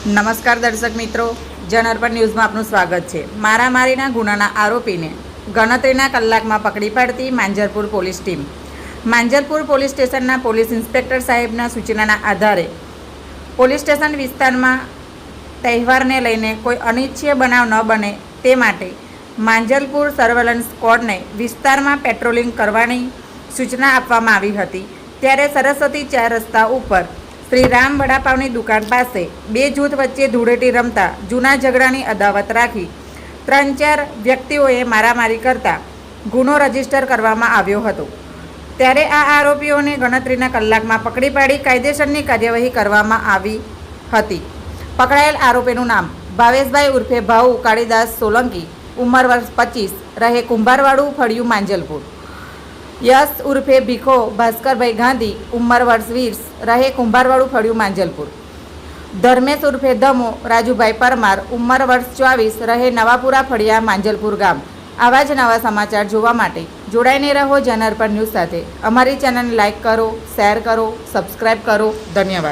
નમસ્કાર દર્શક મિત્રો જનઅર્પણ ન્યૂઝમાં આપનું સ્વાગત છે. મારામારીના ગુનાના આરોપીને ગણતરીના કલાકમાં પકડી પાડતી Manjarpur police team. Manjarpur police સ્ટેશનના પોલીસ ઇન્સ્પેક્ટર સાહેબના સૂચનાના આધારે પોલીસ સ્ટેશન વિસ્તારમાં તહેવારને લઈને કોઈ અનિચ્છીય બનાવ ન બને તે માટે માંજલપુર સર્વેલન્સ સ્ક્વોડને વિસ્તારમાં પેટ્રોલિંગ કરવાની સૂચના આપવામાં આવી હતી. ત્યારે સરસ્વતી ચાર રસ્તા ઉપર શ્રી રામ વડાપાવની દુકાન પાસે બે જૂથ વચ્ચે ધૂળેટી રમતા જૂના ઝઘડાની અદાવત રાખી. ત્રણ ચાર વ્યક્તિઓએ મારામારી કરતા ગુનો રજિસ્ટર કરવામાં આવ્યો હતો. ત્યારે આ આરોપીઓને ગણતરીના કલાકમાં પકડી પાડી કાયદેસરની કાર્યવાહી કરવામાં આવી હતી. પકડાયેલ આરોપીનું નામ ભાવેશભાઈ ઉર્ફે ભાઉ કાળીદાસ સોલંકી, ઉંમર વર્ષ પચીસ, રહે કુંભારવાડું, ફળિયું, માંજલપુર. યશ ઉર્ફે ભીખો, ભાસ્કરભાઈ ગાંધી ઉંમર વર્ષ વીસ રહે કુંભારવાડું, ફળિયું, માંજલપુર. ધર્મેશ ઉર્ફે ધમો, રાજુભાઈ પરમાર ઉંમર વર્ષ ચોવીસ, રહે નવાપુરા, ફળિયા, માંજલપુર ગામ. આવા જ નવા સમાચાર જોવા માટે જોડાઈને રહો જનઅર્પણ ન્યૂઝ સાથે. અમારી ચેનલને લાઇક કરો, શેર કરો સબસ્ક્રાઈબ કરો. ધન્યવાદ.